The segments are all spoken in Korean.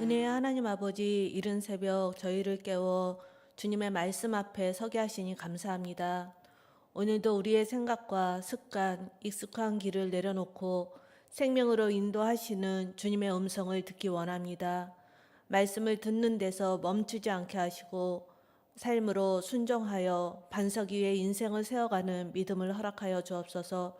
은혜의 하나님 아버지 이른 새벽 저희를 깨워 주님의 말씀 앞에 서게 하시니 감사합니다. 오늘도 우리의 생각과 습관, 익숙한 길을 내려놓고 생명으로 인도하시는 주님의 음성을 듣기 원합니다. 말씀을 듣는 데서 멈추지 않게 하시고 삶으로 순종하여 반석 위에 인생을 세워가는 믿음을 허락하여 주옵소서.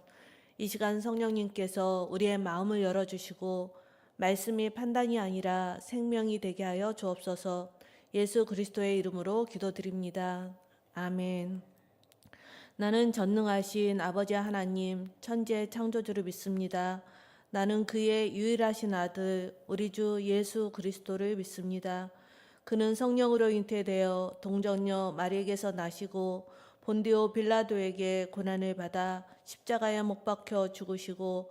이 시간 성령님께서 우리의 마음을 열어주시고 말씀이 판단이 아니라 생명이 되게 하여 주옵소서. 예수 그리스도의 이름으로 기도드립니다. 아멘. 나는 전능하신 아버지 하나님, 천지의 창조주를 믿습니다. 나는 그의 유일하신 아들, 우리 주 예수 그리스도를 믿습니다. 그는 성령으로 잉태되어 동정녀 마리에게서 나시고 본디오 빌라도에게 고난을 받아 십자가에 못 박혀 죽으시고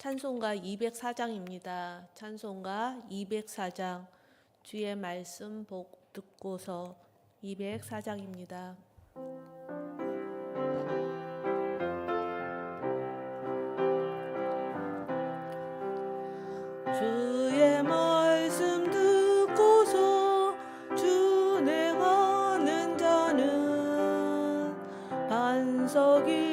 찬송가 204장입니다. 찬송가 204장 주의 말씀 복 듣고서 204장입니다. 주의 말씀 듣고서 준행하는 자는 반석 위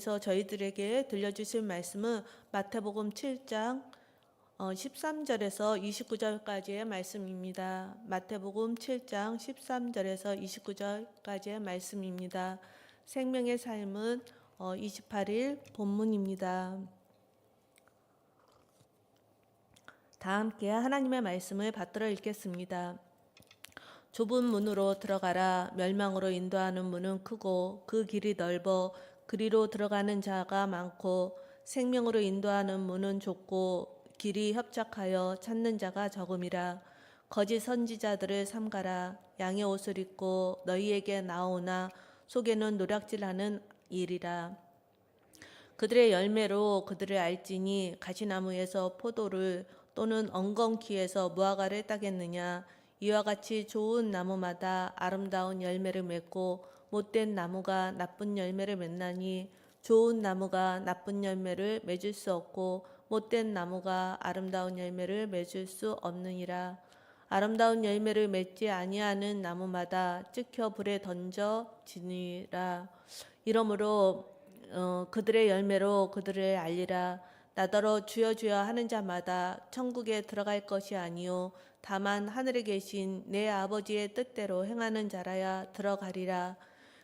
하나님께서 저희들에게 들려주실 말씀은 마태복음 7장 어, 13절에서 29절까지의 말씀입니다. 마태복음 7장 13절에서 29절까지의 말씀입니다. 생명의 삶은 어, 28일 본문입니다. 다 함께 하나님의 말씀을 받들어 읽겠습니다. 좁은 문으로 들어가라 멸망으로 인도하는 문은 크고 그 길이 넓어 그리로 들어가는 자가 많고 생명으로 인도하는 문은 좁고 길이 협착하여 찾는 자가 적음이라. 거짓 선지자들을 삼가라. 양의 옷을 입고 너희에게 나오나 속에는 노략질하는 일이라. 그들의 열매로 그들을 알지니 가시나무에서 포도를 또는 엉겅퀴에서 무화과를 따겠느냐. 이와 같이 좋은 나무마다 아름다운 열매를 맺고 못된 나무가 나쁜 열매를 맺나니 좋은 나무가 나쁜 열매를 맺을 수 없고 못된 나무가 아름다운 열매를 맺을 수 없느니라. 아름다운 열매를 맺지 아니하는 나무마다 찍혀 불에 던져지니라. 이러므로 어, 그들의 열매로 그들을 알리라. 나더러 주여 주여 하는 자마다 천국에 들어갈 것이 아니요 다만 하늘에 계신 내 아버지의 뜻대로 행하는 자라야 들어가리라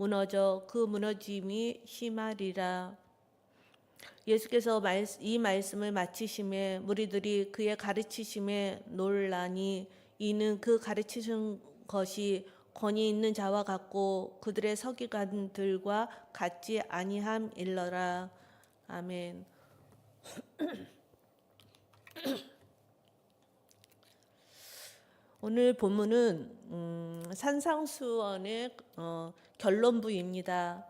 무너져 그 무너짐이 심하리라. 예수께서 말- 이 말씀을 마치심에 무리들이 그의 가르치심에 놀라니 이는 그 가르치신 것이 권위 있는 자와 같고 그들의 서기관들과 같지 아니함 일러라. 아멘. 오늘 본문은 음, 산상수원의 어, 결론부입니다.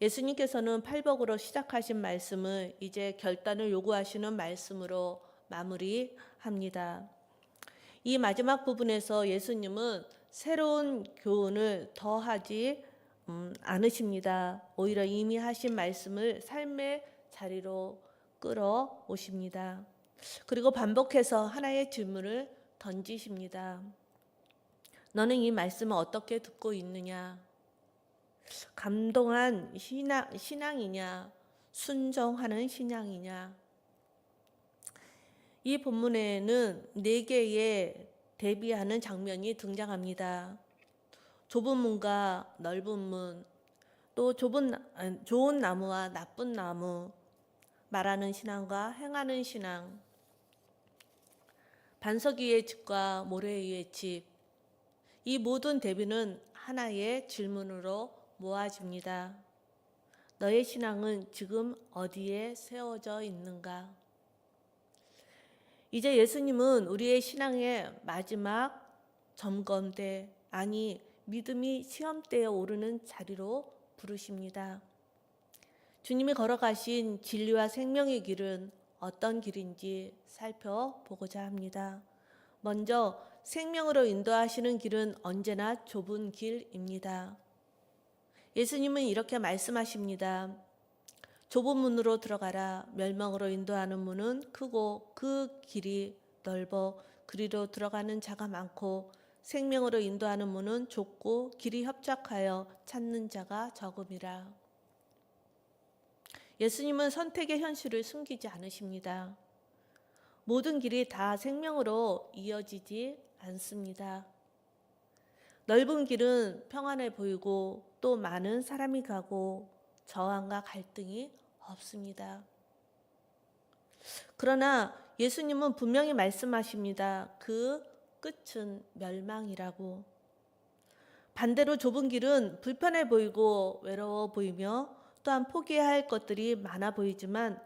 예수님께서는 팔복으로 시작하신 말씀을 이제 결단을 요구하시는 말씀으로 마무리합니다. 이 마지막 부분에서 예수님은 새로운 교훈을 더하지 음, 않으십니다. 오히려 이미 하신 말씀을 삶의 자리로 끌어오십니다. 그리고 반복해서 하나의 질문을 던지십니다. 너는 이 말씀을 어떻게 듣고 있느냐? 감동한 신앙, 신앙이냐? 순종하는 신앙이냐? 이 본문에는 네 개의 대비하는 장면이 등장합니다. 좁은 문과 넓은 문, 또 좁은 좋은 나무와 나쁜 나무, 말하는 신앙과 행하는 신앙, 반석 위의 집과 모래 위의 집, 이 모든 대비는 하나의 질문으로 모아집니다. 너의 신앙은 지금 어디에 세워져 있는가? 이제 예수님은 우리의 신앙의 마지막 점검대, 아니, 믿음이 시험대에 오르는 자리로 부르십니다. 주님이 걸어가신 진리와 생명의 길은 어떤 길인지 살펴보고자 합니다. 먼저 생명으로 인도하시는 길은 언제나 좁은 길입니다. 예수님은 이렇게 말씀하십니다. 좁은 문으로 들어가라. 멸망으로 인도하는 문은 크고 그 길이 넓어 그리로 들어가는 자가 많고 생명으로 인도하는 문은 좁고 길이 협착하여 찾는 자가 적음이라. 예수님은 선택의 현실을 숨기지 않으십니다. 모든 길이 다 생명으로 이어지지 않습니다. 넓은 길은 평안해 보이고 또 많은 사람이 가고 저항과 갈등이 없습니다. 그러나 예수님은 분명히 말씀하십니다. 그 끝은 멸망이라고. 반대로 좁은 길은 불편해 보이고 외로워 보이며 또한 포기해야 할 것들이 많아 보이지만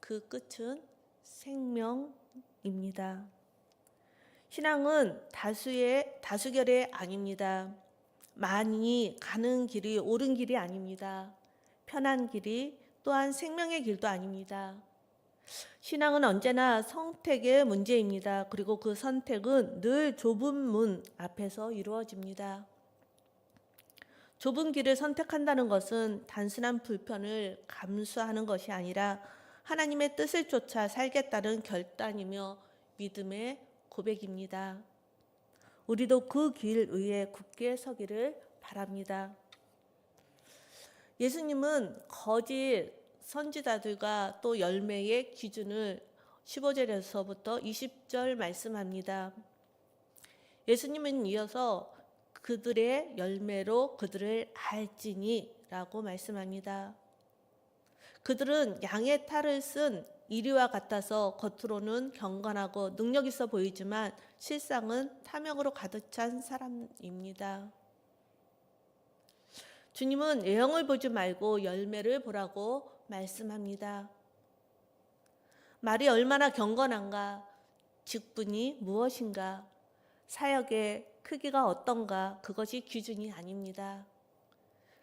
그 끝은 생명입니다. 신앙은 다수의 다수결의 아닙니다. 많이 가는 길이 옳은 길이 아닙니다. 편한 길이 또한 생명의 길도 아닙니다. 신앙은 언제나 선택의 문제입니다. 그리고 그 선택은 늘 좁은 문 앞에서 이루어집니다. 좁은 길을 선택한다는 것은 단순한 불편을 감수하는 것이 아니라 하나님의 뜻을 쫓아 살겠다는 결단이며 믿음의 고백입니다. 우리도 그 길 위에 굳게 서기를 바랍니다. 예수님은 거짓 선지자들과 또 열매의 기준을 15절에서부터 20절 말씀합니다. 예수님은 이어서 그들의 열매로 그들을 알지니라고 말씀합니다. 그들은 양의 탈을 쓴 이리와 같아서 겉으로는 경건하고 능력 있어 보이지만 실상은 탐욕으로 가득 찬 사람입니다. 주님은 외형을 보지 말고 열매를 보라고 말씀합니다. 말이 얼마나 경건한가, 직분이 무엇인가, 사역의 크기가 어떤가, 그것이 기준이 아닙니다.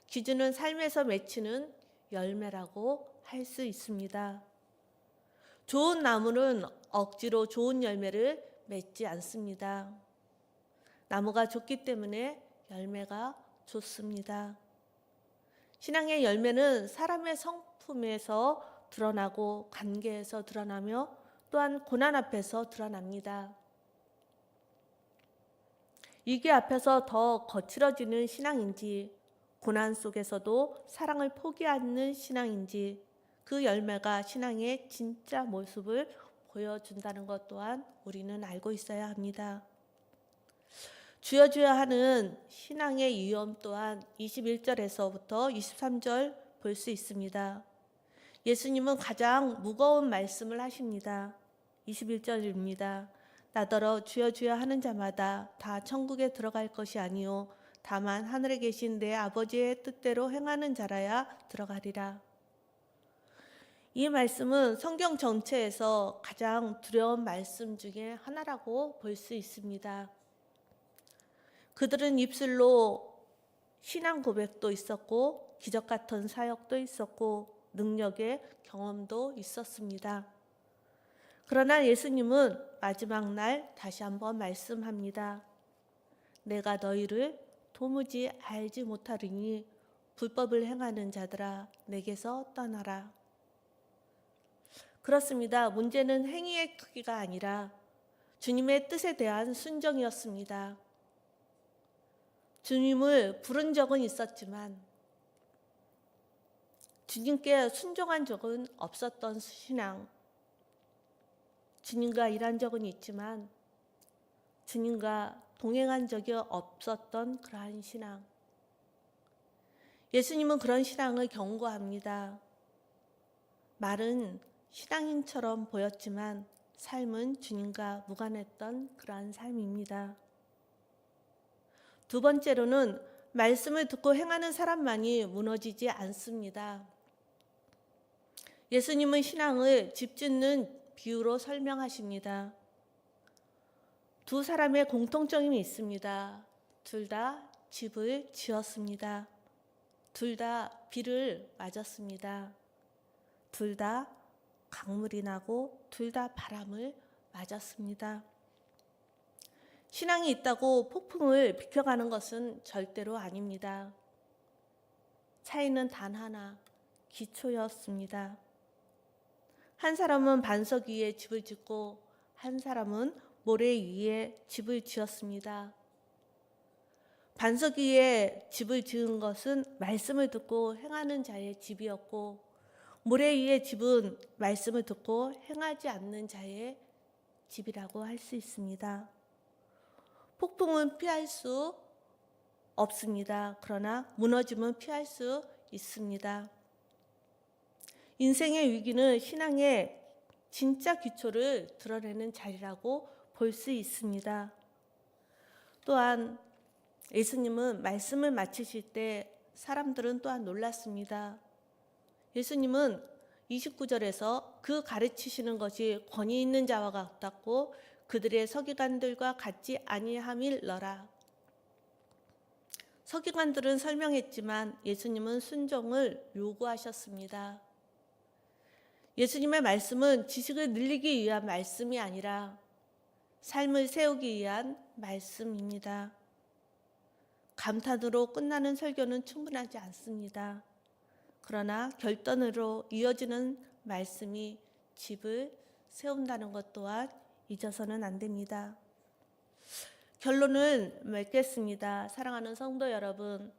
기준은 삶에서 맺히는 열매라고 할 수 있습니다. 좋은 나무는 억지로 좋은 열매를 맺지 않습니다. 나무가 좋기 때문에 열매가 좋습니다. 신앙의 열매는 사람의 성품에서 드러나고 관계에서 드러나며 또한 고난 앞에서 드러납니다. 이게 앞에서 더 거칠어지는 신앙인지 고난 속에서도 사랑을 포기 않는 신앙인지 그 열매가 신앙의 진짜 모습을 보여준다는 것 또한 우리는 알고 있어야 합니다. 주여 주여 하는 신앙의 위험 또한 21절에서부터 23절 볼 수 있습니다. 예수님은 가장 무거운 말씀을 하십니다. 21절입니다. 나더러 주여 주여 하는 자마다 다 천국에 들어갈 것이 아니요 다만 하늘에 계신 내 아버지의 뜻대로 행하는 자라야 들어가리라. 이 말씀은 성경 전체에서 가장 두려운 말씀 중에 하나라고 볼 수 있습니다. 그들은 입술로 신앙 고백도 있었고 기적 같은 사역도 있었고 능력의 경험도 있었습니다. 그러나 예수님은 마지막 날 다시 한번 말씀합니다. 내가 너희를 도무지 알지 못하리니 불법을 행하는 자들아 내게서 떠나라. 그렇습니다. 문제는 행위의 크기가 아니라 주님의 뜻에 대한 순종이었습니다. 주님을 부른 적은 있었지만 주님께 순종한 적은 없었던 신앙. 주님과 일한 적은 있지만 주님과 동행한 적이 없었던 그러한 신앙. 예수님은 그런 신앙을 경고합니다. 말은 신앙인처럼 보였지만 삶은 주님과 무관했던 그러한 삶입니다. 두 번째로는 말씀을 듣고 행하는 사람만이 무너지지 않습니다. 예수님은 신앙을 집 짓는 비유로 설명하십니다. 두 사람의 공통점이 있습니다. 둘 다 집을 지었습니다. 둘 다 비를 맞았습니다. 둘 다 강물이 나고 둘 다 바람을 맞았습니다. 신앙이 있다고 폭풍을 비켜가는 것은 절대로 아닙니다. 차이는 단 하나, 기초였습니다. 한 사람은 반석 위에 집을 짓고 한 사람은 모래 위에 집을 지었습니다. 반석 위에 집을 지은 것은 말씀을 듣고 행하는 자의 집이었고 모래 위에 집은 말씀을 듣고 행하지 않는 자의 집이라고 할 수 있습니다. 폭풍은 피할 수 없습니다. 그러나 무너짐은 피할 수 있습니다. 인생의 위기는 신앙의 진짜 기초를 드러내는 자리라고 볼 수 있습니다. 또한 예수님은 말씀을 마치실 때 사람들은 또한 놀랐습니다. 예수님은 29절에서 그 가르치시는 것이 권위 있는 자와 같았고 그들의 서기관들과 같지 아니함일러라. 서기관들은 설명했지만 예수님은 순종을 요구하셨습니다. 예수님의 말씀은 지식을 늘리기 위한 말씀이 아니라 삶을 세우기 위한 말씀입니다. 감탄으로 끝나는 설교는 충분하지 않습니다. 그러나 결단으로 이어지는 말씀이 집을 세운다는 것 또한 잊어서는 안 됩니다. 결론을 맺겠습니다. 사랑하는 성도 여러분.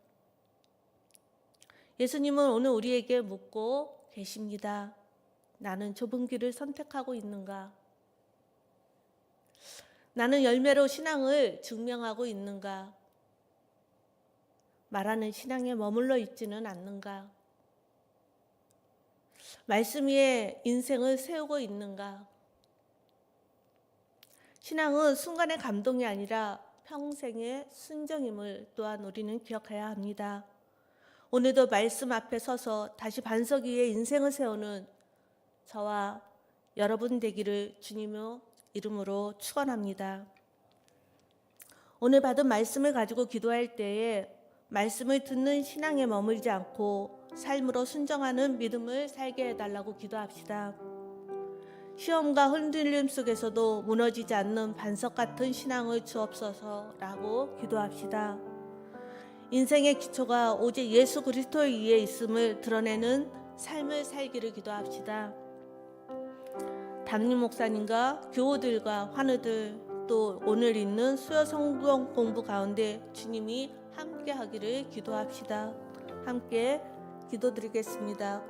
예수님은 오늘 우리에게 묻고 계십니다. 나는 좁은 길을 선택하고 있는가? 나는 열매로 신앙을 증명하고 있는가? 말하는 신앙에 머물러 있지는 않는가? 말씀 위에 인생을 세우고 있는가? 신앙은 순간의 감동이 아니라 평생의 순정임을 또한 우리는 기억해야 합니다. 오늘도 말씀 앞에 서서 다시 반석 위에 인생을 세우는 저와 여러분 되기를 주님의 이름으로 축원합니다. 오늘 받은 말씀을 가지고 기도할 때에 말씀을 듣는 신앙에 머물지 않고 삶으로 순정하는 믿음을 살게 해달라고 기도합시다. 시험과 흔들림 속에서도 무너지지 않는 반석 같은 신앙을 주옵소서라고 기도합시다. 인생의 기초가 오직 예수 그리스도에 의해 있음을 드러내는 삶을 살기를 기도합시다. 담임 목사님과 교우들과 환우들 또 오늘 있는 수요 성경 공부 가운데 주님이 함께 하기를 기도합시다. 함께 기도드리겠습니다.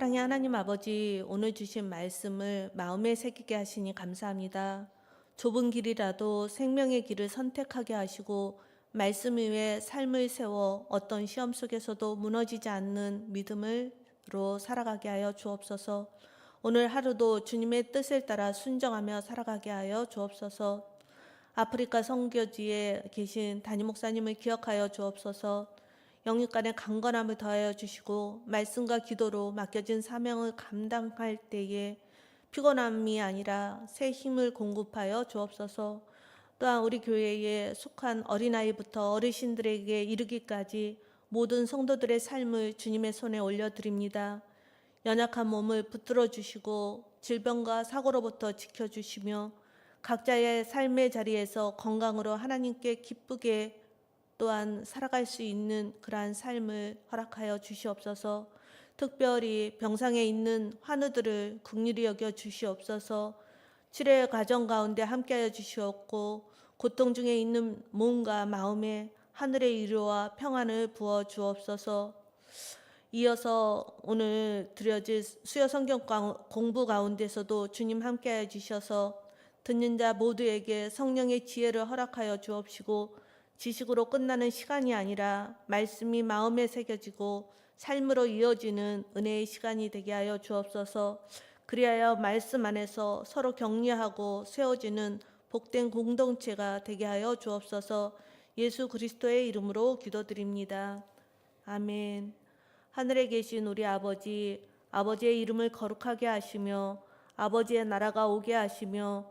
사랑의 하나님 아버지, 오늘 주신 말씀을 마음에 새기게 하시니 감사합니다. 좁은 길이라도 생명의 길을 선택하게 하시고 말씀 위에 삶을 세워 어떤 시험 속에서도 무너지지 않는 믿음으로 살아가게 하여 주옵소서. 오늘 하루도 주님의 뜻을 따라 순정하며 살아가게 하여 주옵소서. 아프리카 선교지에 계신 담임 목사님을 기억하여 주옵소서. 영육간의 강건함을 더하여 주시고 말씀과 기도로 맡겨진 사명을 감당할 때에 피곤함이 아니라 새 힘을 공급하여 주옵소서. 또한 우리 교회에 속한 어린아이부터 어르신들에게 이르기까지 모든 성도들의 삶을 주님의 손에 올려드립니다. 연약한 몸을 붙들어 주시고 질병과 사고로부터 지켜주시며 각자의 삶의 자리에서 건강으로 하나님께 기쁘게 또한 살아갈 수 있는 그러한 삶을 허락하여 주시옵소서. 특별히 병상에 있는 환우들을 국률이 여겨 주시옵소서. 치료의 과정 가운데 함께하여 주시옵고 고통 중에 있는 몸과 마음에 하늘의 위로와 평안을 부어 주옵소서. 이어서 오늘 드려질 수요 성경 가- 공부 가운데서도 주님 함께하여 주셔서 듣는 자 모두에게 성령의 지혜를 허락하여 주옵시고 지식으로 끝나는 시간이 아니라 말씀이 마음에 새겨지고 삶으로 이어지는 은혜의 시간이 되게 하여 주옵소서. 그리하여 말씀 안에서 서로 격려하고 세워지는 복된 공동체가 되게 하여 주옵소서 예수 그리스도의 이름으로 기도드립니다. 아멘. 하늘에 계신 우리 아버지, 아버지의 이름을 거룩하게 하시며 아버지의 나라가 오게 하시며